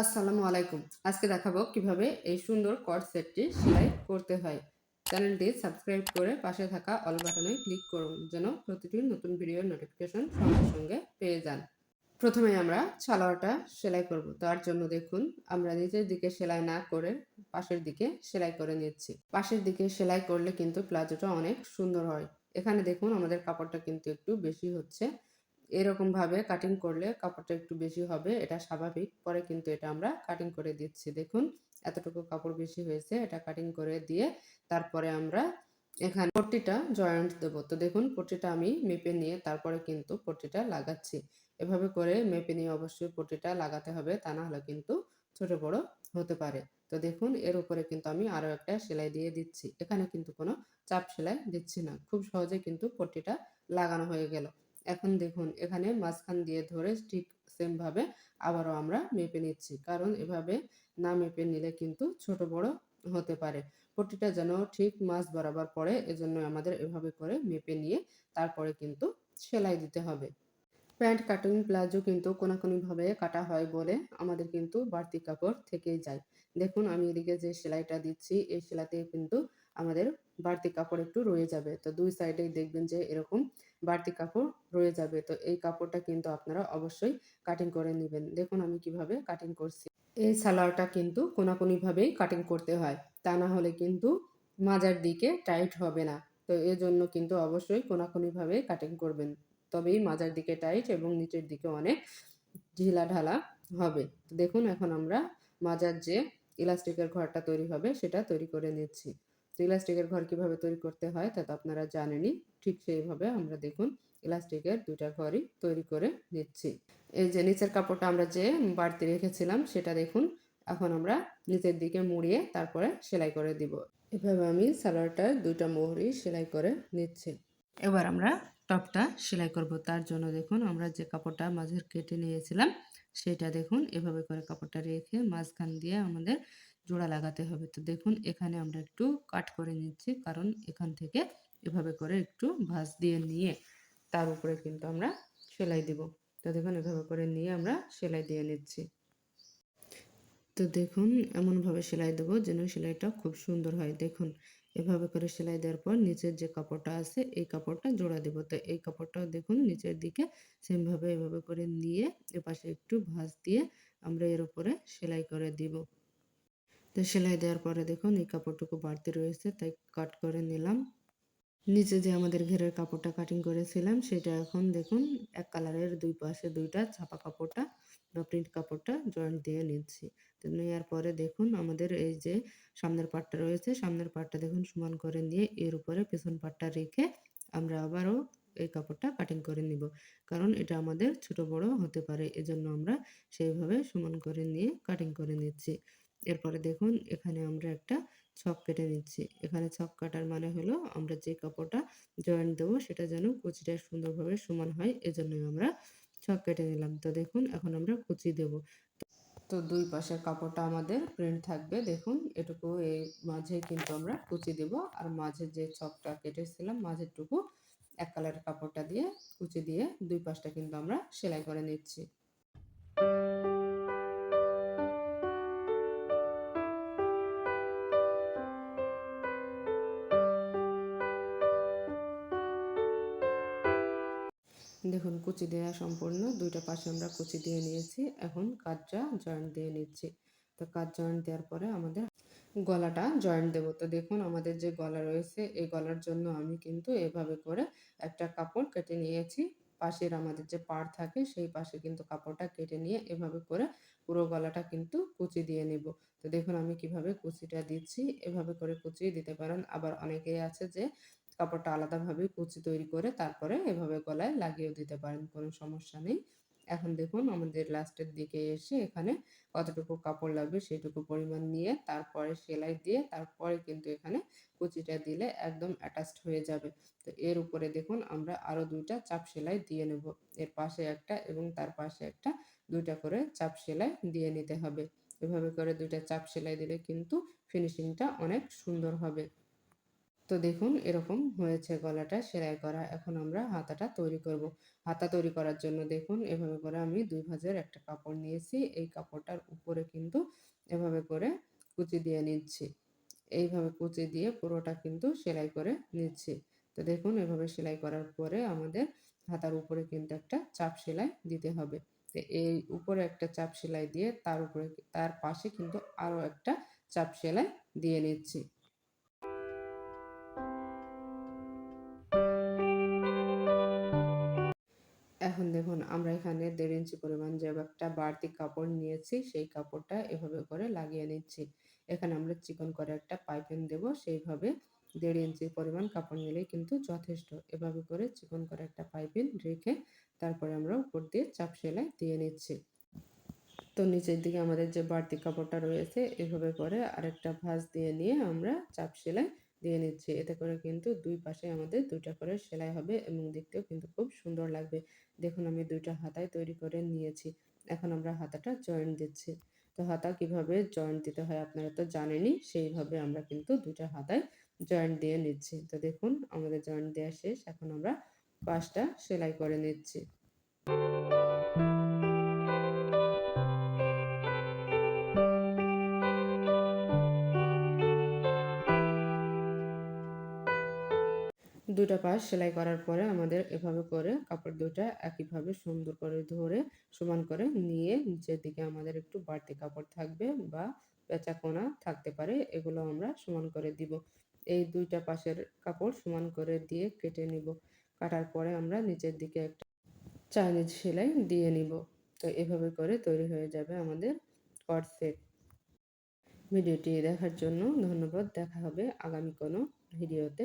আসসালামু আলাইকুম। আজকে দেখাবো কীভাবে এই সুন্দর কট সেটটি সেলাই করতে হয়। চ্যানেলটি সাবস্ক্রাইব করে পাশে থাকা অল বাটনে ক্লিক করুন, যেন প্রতিটি নতুন ভিডিওর নোটিফিকেশন সঙ্গে সঙ্গে পেয়ে যান। প্রথমে আমরা সালোয়ারটা সেলাই করব। তার জন্য দেখুন, আমরা নিচের দিকে সেলাই না করে পাশের দিকে সেলাই করে নিচ্ছি। পাশের দিকে সেলাই করলে কিন্তু প্লাজোটা অনেক সুন্দর হয়। এখানে দেখুন, আমাদের কাপড়টা কিন্তু একটু বেশি হচ্ছে। এরকম ভাবে কাটিং করলে কাপড়টা একটু বেশি হবে, এটা স্বাভাবিক। পরে কিন্তু এটা আমরা কাটিং করে দিচ্ছি। দেখুন, এতটুকু কাপড় বেশি হয়েছে, এটা কাটিং করে দিয়ে তারপরে আমরা এখানে পট্টিটা জয়েন্ট দেবো। তো দেখুন, পট্টিটা আমি মেপে নিয়ে তারপরে কিন্তু পট্টিটা লাগাচ্ছি। এভাবে করে মেপে নিয়ে অবশ্যই পট্টিটা লাগাতে হবে, তা না হলে কিন্তু ছোট বড় হতে পারে। তো দেখুন, এর উপরে কিন্তু আমি আরও একটা সেলাই দিয়ে দিচ্ছি। এখানে কিন্তু কোনো চাপ সেলাই দিচ্ছি না। খুব সহজে কিন্তু পট্টিটা লাগানো হয়ে গেল। এখন দেখুন, এখানে মাঝখান দিয়ে ধরে ঠিক সেমভাবে আবারও আমরা মেপে নিচ্ছি। কারণ এভাবে না মেপে নিলে কিন্তু ছোট বড় হতে পারে। পট্টিটা যেন ঠিক মাছ বরাবর পড়ে, এজন্য আমাদের এভাবে করে মেপে নিয়ে তারপরে কিন্তু সেলাই দিতে হবে। প্যান্ট কাটিং প্লাজো কিন্তু কোনাকুনিভাবে কাটা হয় বলে আমাদের কিন্তু বাড়তি কাপড় থেকেই যায়। দেখুন, আমি এদিকে যে সেলাইটা দিচ্ছি, এই সেলাইতে কিন্তু আমাদের বাড়তি কাপড় একটু রয়ে যাবে। তো দুই সাইডেই দেখবেন যে এরকম বাড়তি কাপড় রয়ে যাবে। তো এই কাপড়টা কিন্তু আপনারা অবশ্যই কাটিং করে নেবেন। দেখুন আমি কীভাবে কাটিং করছি। এই সালোয়ারটা কিন্তু কোনাকুনিভাবেই কাটিং করতে হয়। তা না হলে কিন্তু মাজার দিকে টাইট হবে না। তো এর জন্য কিন্তু অবশ্যই কোনাকুনিভাবে কাটিং করবেন। তবেই মাজার দিকে টাইট এবং নিচের দিকে অনেক ঢিলা ঢালা হবে দেখুন এখন আমরা মাজার যে ইলাস্টিকের ঘরটা তৈরি হবে সেটা তৈরি করে নিচ্ছি। ইলাস্টিকের ঘর কীভাবে তৈরি করতে হয় তা তো আপনারা জানেনই, ঠিক সেইভাবে আমরা দেখুন ইলাস্টিকের দুইটা ঘরই তৈরি করে নিচ্ছি। এই যে নিচের কাপড়টা আমরা যে বাড়তি রেখেছিলাম সেটা দেখুন, এখন আমরা নিচের দিকে মুড়িয়ে তারপরে সেলাই করে দিব। এভাবে আমি সালোয়ারটার দুইটা মোহরি সেলাই করে নিচ্ছি। এবার আমরা টপটা সেলাই করব। তার জন্য দেখুন আমরা যে কাপড়টা মাঝের কেটে নিয়েছিলাম, সেটা দেখুন এভাবে করে কাপড়টা রেখে মাঝখান দিয়ে আমাদের জোড়া লাগাতে হবে। তো দেখুন, এখানে আমরা একটু কাট করে নিচ্ছি, কারণ এখান থেকে এভাবে করে একটু ভাঁজ দিয়ে নিয়ে তার উপরে কিন্তু আমরা সেলাই দিব। তো দেখুন, এভাবে করে নিয়ে আমরা সেলাই দিয়ে নিচ্ছি। তো দেখুন, এমনভাবে সেলাই দেবো যেন সেলাইটা খুব সুন্দর হয়। দেখুন, এভাবে করে সেলাই দেওয়ার পর নিচের যে কাপড়টা আছে, এই কাপড়টা জোড়া দেবো। তো এই কাপড়টাও দেখুন, নিচের দিকে সেমভাবে এভাবে করে নিয়ে এপাশে একটু ভাঁজ দিয়ে আমরা এর উপরে সেলাই করে দিব। তো সেলাই দেওয়ার পরে দেখুন এই কাপড়টুকু বাড়তি রয়েছে, তাই কাট করে নিলাম। নিচে যে আমাদের ঘেরের কাপড়টা কাটিং করেছিলাম, সেটা এখন দেখুন এক কালারের দুই পাশে দুইটা ছাপা কাপড়টা বা প্রিন্ট কাপড়টা জয়েন্ট দিয়ে নিচ্ছি। তো নেওয়ার পরে দেখুন আমাদের এই যে সামনের পাটটা রয়েছে, সামনের পাটটা দেখুন সমান করে নিয়ে এর উপরে পেছন পাটটা রেখে আমরা আবারও এই কাপড়টা কাটিং করে নিব। কারণ এটা আমাদের ছোট বড় হতে পারে, এজন্য আমরা সেইভাবে সমান করে নিয়ে কাটিং করে নিচ্ছি। এরপরে দেখুন, এখানে আমরা একটা ছক কেটে নিচ্ছি। এখানে ছক কাটার মানে হলো আমরা যে কাপড়টা জয়েন্ট দেবো সেটা যেন কুচিটা সুন্দরভাবে সমান হয়, এজন্যই আমরা ছক কেটে নিলাম। তো দেখুন, এখন আমরা কুচি দেব। তো দুই পাশের কাপড়টা আমাদের প্রিন্ট থাকবে। দেখুন, এটুকু এই মাঝে কিন্তু আমরা কুচি দেব। আর মাঝে যে ছকটা কেটেছিলাম, মাঝেরটুকু এক কালারের কাপড়টা দিয়ে কুচি দিয়ে দুই পাশটা কিন্তু আমরা সেলাই করে নিচ্ছি। দেখুন, কুচি দেওয়া সম্পূর্ণ। দুইটা পাশে আমরা কুচি দিয়ে নিয়েছি। এখন কাজটা জয়েন্ট দিয়ে নিচ্ছি। তো কাজ জয়েন্ট দেওয়ার পরে আমাদের গলাটা জয়েন্ট দেবো। তো দেখুন, আমাদের যে গলা রয়েছে, এই গলার জন্য আমি কিন্তু এভাবে করে একটা কাপড় কেটে নিয়েছি। পাশের আমাদের যে পাড় থাকে, সেই পাশে কিন্তু কাপড়টা কেটে নিয়ে এভাবে করে পুরো গলাটা কিন্তু কুচি দিয়ে নেব। তো দেখুন, আমি কীভাবে কুচিটা দিচ্ছি। এভাবে করে কুচি দিতে পারেন। আবার অনেকেই আছে যে কাপড়টা আলাদাভাবে কুচি তৈরি করে তারপরে এভাবে গলায় লাগিয়েও দিতে পারেন, কোনো সমস্যা নেই। এখন দেখুন আমাদের লাস্টের দিকে এসে এখানে কতটুকু কাপড় লাগবে সেটুকু পরিমাণ নিয়ে তারপরে সেলাই দিয়ে তারপরে কিন্তু এখানে কুচিটা দিলে একদম অ্যাটাচড হয়ে যাবে। তো এর উপরে দেখুন আমরা আরও দুইটা চাপ সেলাই দিয়ে নেব। এর পাশে একটা এবং তার পাশে একটা দুইটা করে চাপ সেলাই দিয়ে নিতে হবে। এভাবে করে দুইটা চাপ সেলাই দিলে কিন্তু ফিনিশিংটা অনেক সুন্দর হবে। তো দেখুন এরকম হয়েছে গলাটা সেলাই করা। এখন আমরা হাতাটা তৈরি করব। হাতা তৈরি করার জন্য দেখুন এভাবে করে আমি দুই ভাজের একটা কাপড় নিয়েছি। এই কাপড়টার উপরে কিন্তু এভাবে করে কুচি দিয়ে নিচ্ছি। এইভাবে কুচি দিয়ে পুরোটা কিন্তু সেলাই করে নিচ্ছি। তো দেখুন এভাবে সেলাই করার পরে আমাদের হাতার উপরে কিন্তু একটা চাপ সেলাই দিতে হবে। তো এই উপরে একটা চাপ সেলাই দিয়ে তার উপরে, তার পাশে কিন্তু আরও একটা চাপ সেলাই দিয়ে নিচ্ছি। আমরা এখানে দেড় ইঞ্চি পরিমাণ যে একটা বাড়তি কাপড় নিয়েছি, সেই কাপড়টা এভাবে করে লাগিয়ে নিচ্ছি। এখানে আমরা চিকন করে একটা পাইপিং দেব, সেইভাবে দেড় ইঞ্চি পরিমাণ কাপড় নিলেই কিন্তু যথেষ্ট। এভাবে করে চিকন করে একটা পাইপিং রেখে তারপরে আমরা উপর দিয়ে চাপ সেলাই দিয়ে নিচ্ছি। তো নিচের দিকে আমাদের যে বাড়তি কাপড়টা রয়েছে, এভাবে করে আরেকটা ভাঁজ দিয়ে নিয়ে আমরা চাপ সেলাই দিয়ে নিচ্ছি। এতে করে কিন্তু দুই পাশে আমাদের দুইটা করে সেলাই হবে এবং দেখতেও কিন্তু খুব সুন্দর লাগবে। দেখুন, আমি দুইটা হাতায় তৈরি করে নিয়েছি। এখন আমরা হাতাটা জয়েন্ট দিচ্ছি। তো হাতা কীভাবে জয়েন্ট দিতে হয় আপনারা তো জানেনই, সেইভাবে আমরা কিন্তু দুইটা হাতায় জয়েন্ট দিয়ে নিচ্ছি। তো দেখুন, আমাদের জয়েন্ট দেওয়া শেষ। এখন আমরা পাশটা সেলাই করে নিচ্ছি। দুটা পাশ সেলাই করার পরে আমাদের এভাবে করে কাপড় দুটা একইভাবে সুন্দর করে ধরে সমান করে নিয়ে নিচের দিকে আমাদের একটু বাড়তি কাপড় থাকবে বা পেঁচা কোনা থাকতে পারে, এগুলো আমরা সমান করে দিব। এই দুইটা পাশের কাপড় সমান করে দিয়ে কেটে নিব। কাটার পরে আমরা নিচের দিকে একটা চাইনিজ সেলাই দিয়ে নিব। তো এভাবে করে তৈরি হয়ে যাবে আমাদের কট সেট। ভিডিওটি দেখার জন্য ধন্যবাদ। দেখা হবে আগামী কোনো ভিডিওতে।